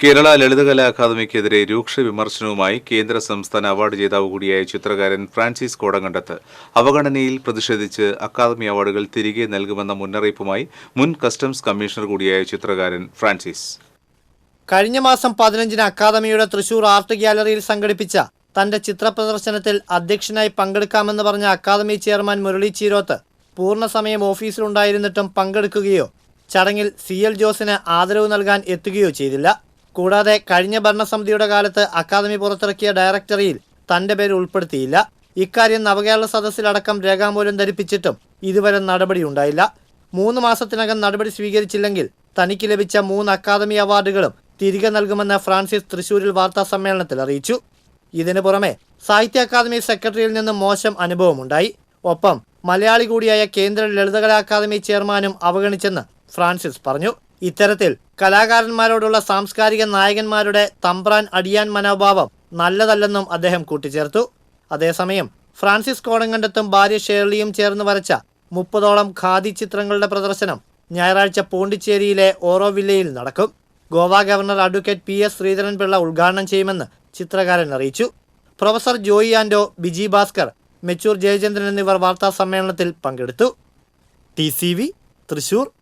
കേരള ലളിതകലാ അക്കാദമിക്കെതിരെ രൂക്ഷ വിമർശനവുമായി കേന്ദ്ര സംസ്ഥാന അവാർഡ് ജേതാവ് കൂടിയായ ചിത്രകാരൻ ഫ്രാൻസിസ് കോടങ്കണ്ടത്ത്. അവഗണനയിൽ പ്രതിഷേധിച്ച് അക്കാദമി അവാർഡുകൾ തിരികെ നൽകുമെന്ന മുന്നറിയിപ്പുമായി മുൻ കസ്റ്റംസ് കമ്മീഷണർ കൂടിയായ ചിത്രകാരൻ ഫ്രാൻസിസ്. കഴിഞ്ഞ മാസം പതിനഞ്ചിന് അക്കാദമിയുടെ തൃശൂർ ആർട്ട് ഗ്യാലറിയിൽ സംഘടിപ്പിച്ച തന്റെ ചിത്ര പ്രദർശനത്തിൽ അധ്യക്ഷനായി പങ്കെടുക്കാമെന്ന് പറഞ്ഞ അക്കാദമി ചെയർമാൻ മുരളി ചീരോത്ത് പൂർണസമയം ഓഫീസിലുണ്ടായിരുന്നിട്ടും പങ്കെടുക്കുകയോ ചടങ്ങിൽ സി എൽ ജോസിന് ആദരവ് നൽകാൻ എത്തുകയോ ചെയ്തില്ല. കൂടാതെ കഴിഞ്ഞ ഭരണസമിതിയുടെ കാലത്ത് അക്കാദമി പുറത്തിറക്കിയ ഡയറക്ടറിയിൽ തന്റെ പേര് ഉൾപ്പെടുത്തിയില്ല. ഇക്കാര്യം നവകേരള സദസ്സിലടക്കം രേഖാമൂലം ധരിപ്പിച്ചിട്ടും ഇതുവരെ നടപടി ഉണ്ടായില്ല. മൂന്ന് മാസത്തിനകം നടപടി സ്വീകരിച്ചില്ലെങ്കിൽ തനിക്ക് ലഭിച്ച മൂന്ന് അക്കാദമി അവാർഡുകളും തിരികെ നൽകുമെന്ന് ഫ്രാൻസിസ് തൃശൂരിൽ വാർത്താ സമ്മേളനത്തിൽ അറിയിച്ചു. ഇതിനു പുറമെ സാഹിത്യ അക്കാദമി സെക്രട്ടറിയിൽ നിന്ന് മോശം അനുഭവമുണ്ടായി. ഒപ്പം മലയാളി കൂടിയായ കേന്ദ്ര ലളിതകലാ അക്കാദമി ചെയർമാനും അവഗണിച്ചെന്ന് ഫ്രാൻസിസ് പറഞ്ഞു. ഇത്തരത്തിൽ കലാകാരന്മാരോടുള്ള സാംസ്കാരിക നായകന്മാരുടെ തമ്പ്രാൻ അടിയാൻ മനോഭാവം നല്ലതല്ലെന്നും അദ്ദേഹം കൂട്ടിച്ചേർത്തു. അതേസമയം ഫ്രാൻസിസ് കോടങ്കണ്ടത്തും ഭാര്യ ഷേർലിയും ചേർന്ന് വരച്ച മുപ്പതോളം ഖാദി ചിത്രങ്ങളുടെ പ്രദർശനം ഞായറാഴ്ച പോണ്ടിച്ചേരിയിലെ ഓറോ വില്ലയിൽ നടക്കും. Goa governor advocate P S Sreedharan Pillai ഉദ്ഘാടനം ചെയ്യുമെന്ന് ചിത്രകാരൻ അറിയിച്ചു. പ്രൊഫസർ ജോയി ആൻഡോ ബിജി ഭാസ്കർ മെച്ചൂർ ജയചന്ദ്രൻ എന്നിവർ വാർത്താ സമ്മേളനത്തിൽ പങ്കെടുത്തു. ടി തൃശൂർ.